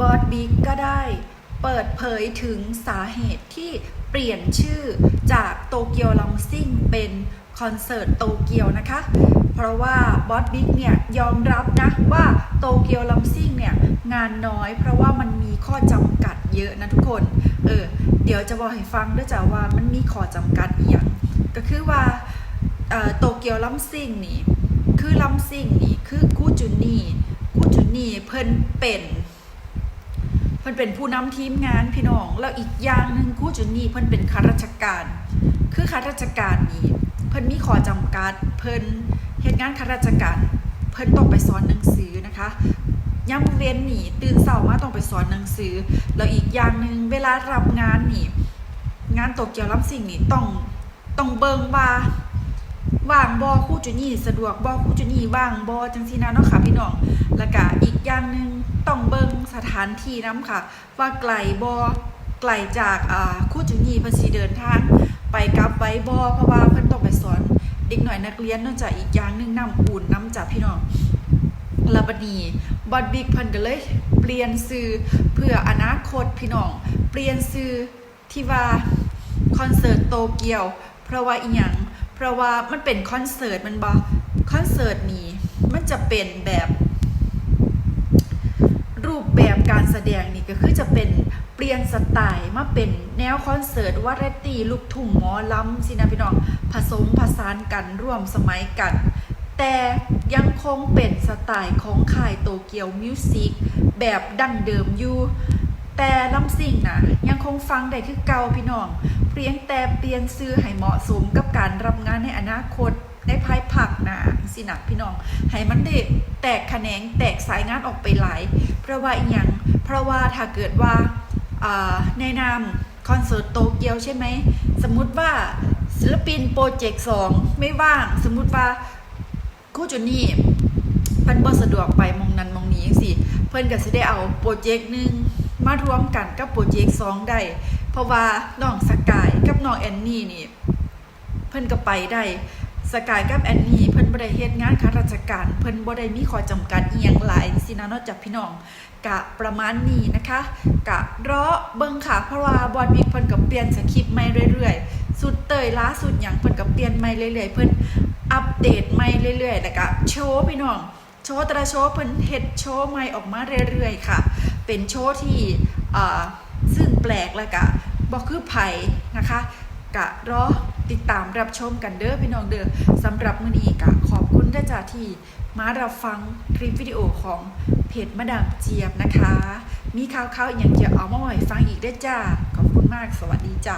บอสบิ๊กก็ได้เปิดเผยถึงสาเหตุที่เปลี่ยนชื่อจากโตเกียวลัมซิ่งเป็นคอนเสิร์ตโตเกียวนะคะ เพราะว่าบอสบิ๊กเนี่ยยอมรับนะว่าโตเกียวลัมซิ่งเนี่ยงานน้อยเพราะว่ามันมีข้อจำกัดเยอะนะทุกคน เออ เดี๋ยวจะบอกให้ฟังด้วยจ้ะว่ามันมีข้อจำกัดอย่างก็คือว่าโตเกียวลัมซิงนี่ คือลัมซิงนี่ คือคู่จุนนี่คู่จุนนี่เพิ่นเป็น พิ่นเป็นผู้นำทีมงานพี่น้อง แล้วอีกอย่างหนึ่งคู่จุนนี่เพิ่นเป็นข้าราชการ คือข้าราชการนี่เพิ่นมีข้อจำกัด เพิ่นเฮ็ดงานข้าราชการ เพิ่นต้องไปสอนหนังสือนะคะยามเว้นหนีตื่นเช้ามาต้องไปสอนหนังสือ แล้วอีกอย่างหนึ่งเวลารับงานนี่งานโตเกี่ยวลัมซิ่งนี่ต้องต้องเบิงว่าว่างบอคู่จุนี่สะดวกบอคู่จุนี่ว่างบอจังซี่นะเนาะค่ะพี่น้อง แล้วก็อีกอย่างหนึ่งต้องเบิ่งสถานที่น้ำค่ะ ว่าไกลบอไกลจากอ่าคู่จุนี่เพิ่นสิเดินทาง ไปกลับไว้บอเพราะว่าเพิ่นต้องไปสอนเด็กหน่อยนักเรียนนอกจากอีกอย่างหนึ่งน้ำอุ่นน้ำจากพี่น้องลวบัดนี้บอดบิ๊กเพิ่นก็เลยเปลี่ยนชื่อเพื่ออนาคตพี่น้อง เปลี่ยนชื่อที่ว่าคอนเสิร์ตโตเกียว เพราะว่าอีหยังเพราะว่ามันเป็นคอนเสิร์ตมันบอคอนเสิร์ตนี้มันจะเป็นแบบ บการแสดงนี่ก็คือจะเป็นเปลี่ยนสไตล์มาเป็นแนวคอนเสิร์ตวาไรตี้ลูกทุ่งหมอลำสินะพี่น้องผสมผสานกันร่วมสมัยกัน แต่ยังคงเป็นสไตล์ของค่ายโตเกียวมิวสิกแบบดั้งเดิมอยู่แต่ลำสิ่งนะยังคงฟังได้คือเก่าพี่น้อง เพียงแต่เปลี่ยนซื้อให้เหมาะสมกับการรับงานในอนาคตในภายภาคหน้าสินะพี่น้องให้มันได้แตกแขนงแตกสายงานออกไปหลาย เพราะว่าอีหยังเพราะว่าถ้าเกิดว่าอ่าในนามคอนเสิร์ตโตเกียวใช่ไหม สมมุติว่าศิลปินโปรเจกต์สองไม่ว่าง สมมุติว่าคู่จุนี่เพิ่นบ่สะดวกไปมองนั้นมองนี้จังซี่เพิ่นก็สิได้เอาโปรเจกต์หนึ่งมารวมกันกับโปรเจกต์สองได้ เพราะว่าน้องสกายกับน้องแอนนี่นี่ เพิ่นก็ไปได้ สกายกับแอนนี่เพิ่นบ่ได้เฮ็ดงานข้าราชการ เพิ่นบ่ได้มีข้อจำกัดอีหยังหลายสินะเนอกจากพี่น้องกะประมาณนี้นะคะ กะรอเบิ่งค่ะเพราะว่าบอดบิ๊กเพิ่นก็เปลี่ยนสคริปต์ใหม่เรื่อยๆ สุดเตยล่าสุดหยังเพิ่นก็เปลี่ยนใหม่เรื่อยๆ เพิ่นอัปเดตใหม่เรื่อยๆแล้วก็โชว์พี่น้องโชว์แต่ละโชว์เพิ่นเฮ็ดโชว์ใหม่ออกมาเรื่อยๆค่ะ เป็นโชว์ที่อ่าซึ่งแปลกแล้วก็บ่คือไผนะคะ กะรอติดตามรับชมกันเด้อพี่น้องเด้อสำหรับมื้อนี้กะขอบคุณด้จ้าที่มารับฟังคลิปวิดีโอของเพจมาดามเจี๊ยบนะคะ มีข่าวๆอย่างเกี่ยวเอามาใหม่ฟังอีกได้จ้า ขอบคุณมากสวัสดีจ้า